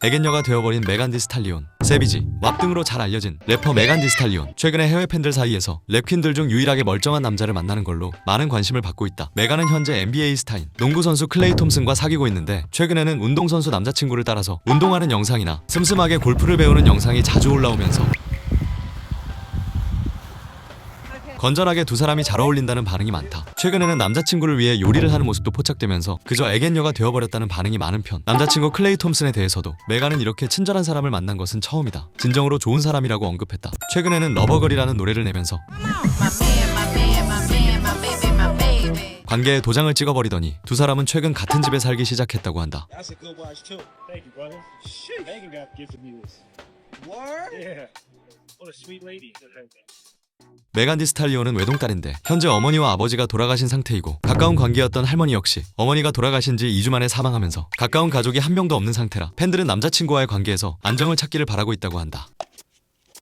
애견녀가 되어버린 메간 디스탈리온 세비지 왑 등으로 잘 알려진 래퍼 메간 디스탈리온. 최근에 해외 팬들 사이에서 랩퀸들 중 유일하게 멀쩡한 남자를 만나는 걸로 많은 관심을 받고 있다. 메간은 현재 NBA 스타인 농구 선수 클레이 톰슨과 사귀고 있는데 최근에는 운동 선수 남자친구를 따라서 운동하는 영상이나 슴슴하게 골프를 배우는 영상이 자주 올라오면서 건전하게 두 사람이 잘 어울린다는 반응이 많다. 최근에는 남자친구를 위해 요리를 하는 모습도 포착되면서 그저 애견녀가 되어버렸다는 반응이 많은 편. 남자친구 클레이 톰슨에 대해서도 메가는 이렇게 친절한 사람을 만난 것은 처음이다. 진정으로 좋은 사람이라고 언급했다. 최근에는 러버걸이라는 노래를 내면서. 관계에 도장을 찍어버리더니 두 사람은 최근 같은 집에 살기 시작했다고 한다. Yeah. What a sweet lady. 메간 디스탈리온은 외동딸인데 현재 어머니와 아버지가 돌아가신 상태이고 가까운 관계였던 할머니 역시 어머니가 돌아가신 지 2주 만에 사망하면서 가까운 가족이 한 명도 없는 상태라 팬들은 남자친구와의 관계에서 안정을 찾기를 바라고 있다고 한다.